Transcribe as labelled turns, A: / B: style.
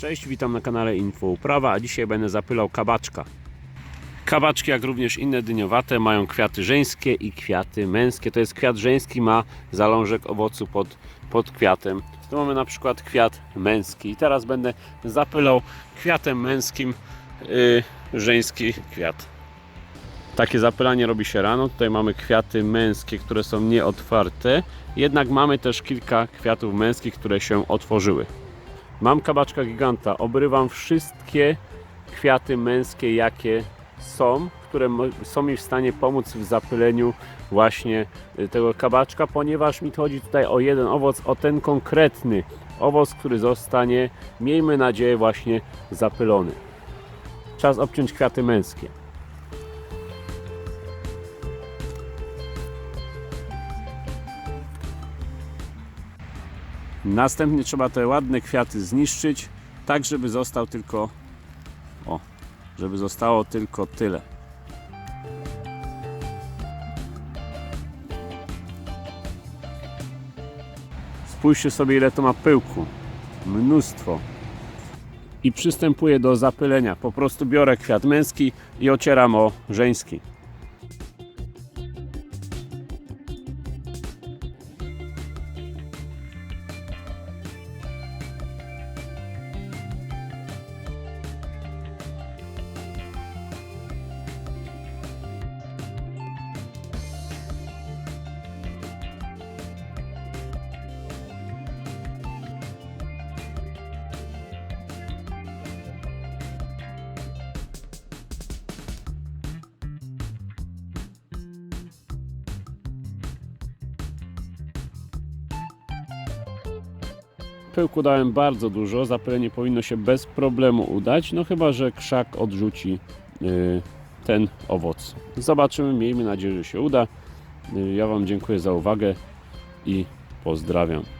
A: Cześć, witam na kanale Info Uprawa, a dzisiaj będę zapylał kabaczka. Kabaczki, jak również inne dyniowate, mają kwiaty żeńskie i kwiaty męskie. To jest kwiat żeński, ma zalążek owocu pod, pod kwiatem. Tu mamy na przykład kwiat męski. I teraz będę zapylał kwiatem męskim yy, żeński kwiat. Takie zapylanie robi się rano. Tutaj mamy kwiaty męskie, które są nieotwarte. Jednak mamy też kilka kwiatów męskich, które się otworzyły. Mam kabaczka giganta. Obrywam wszystkie kwiaty męskie, jakie są, które są mi w stanie pomóc w zapyleniu właśnie y, tego kabaczka, ponieważ mi chodzi tutaj o jeden owoc, o ten konkretny owoc, który zostanie, miejmy nadzieję, właśnie zapylony. Czas obciąć kwiaty męskie. Następnie trzeba te ładne kwiaty zniszczyć, tak żeby został tylko o, żeby zostało tylko tyle. Spójrzcie sobie ile to ma pyłku. Mnóstwo. I przystępuję do zapylenia. Po prostu biorę kwiat męski i ocieram o żeński. Pyłku dałem bardzo dużo, zapylenie powinno się bez problemu udać, no chyba, że krzak odrzuci y, ten owoc. Zobaczymy, miejmy nadzieję, że się uda. Y, Ja Wam dziękuję za uwagę i pozdrawiam.